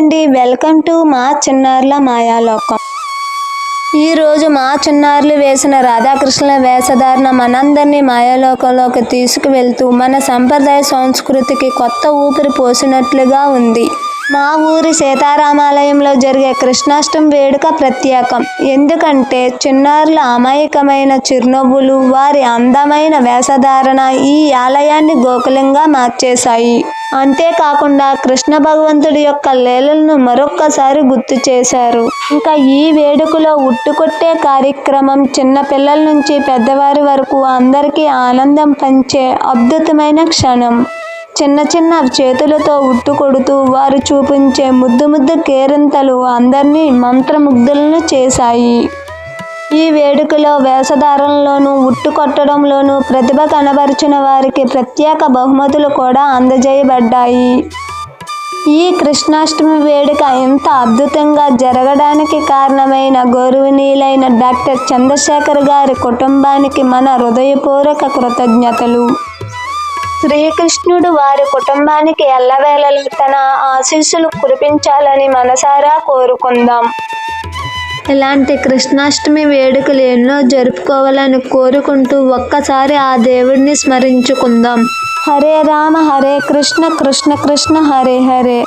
అండి. Welcome to మా చిన్నారుల మాయాలోకం. ఈరోజు మా చిన్నారులు వేసిన రాధాకృష్ణుల వేషధారణ మనందరినీ మాయాలోకంలోకి తీసుకువెళ్తూ మన సంప్రదాయ సంస్కృతికి కొత్త ఊపిరి పోసినట్లుగా ఉంది. మా ఊరి సీతారామాలయంలో జరిగే కృష్ణాష్టమి వేడుక ప్రత్యేకం. ఎందుకంటే చిన్నారుల అమాయకమైన చిరునవ్వులు వారి అందమైన వేషధారణ ఈ ఆలయాన్ని గోకులంగా మార్చేశాయి. అంతేకాకుండా కృష్ణ భగవంతుడి యొక్క లీలలను మరొక్కసారి గుర్తు చేశారు. ఇంకా ఈ వేడుకలో ఉట్టుకొట్టే కార్యక్రమం చిన్న పిల్లల నుంచి పెద్దవారి వరకు అందరికీ ఆనందం పంచే అద్భుతమైన క్షణం. చిన్న చిన్న చేతులతో ఉట్టు కొడుతూ వారు చూపించే ముద్దు ముద్దు కేరింతలు అందరినీ మంత్రముగ్ధులను చేశాయి. ఈ వేడుకలో వేషధారంలోనూ ఉట్టు కొట్టడంలోనూ ప్రతిభ కనబరిచిన వారికి ప్రత్యేక బహుమతులు కూడా అందజేయబడ్డాయి. ఈ కృష్ణాష్టమి వేడుక ఇంత అద్భుతంగా జరగడానికి కారణమైన గౌరవనీయులైన డాక్టర్ చంద్రశేఖర్ గారి కుటుంబానికి మన హృదయపూర్వక కృతజ్ఞతలు. శ్రీకృష్ణుడు వారి కుటుంబానికి ఎల్లవేళలా తన ఆశీస్సులు కురిపించాలని మనసారా కోరుకుందాం. ఇలాంటి కృష్ణాష్టమి వేడుకలు ఎన్నో జరుపుకోవాలని కోరుకుంటూ ఒక్కసారి ఆ దేవుడిని స్మరించుకుందాం. హరే రామ హరే కృష్ణ కృష్ణ కృష్ణ హరే హరే.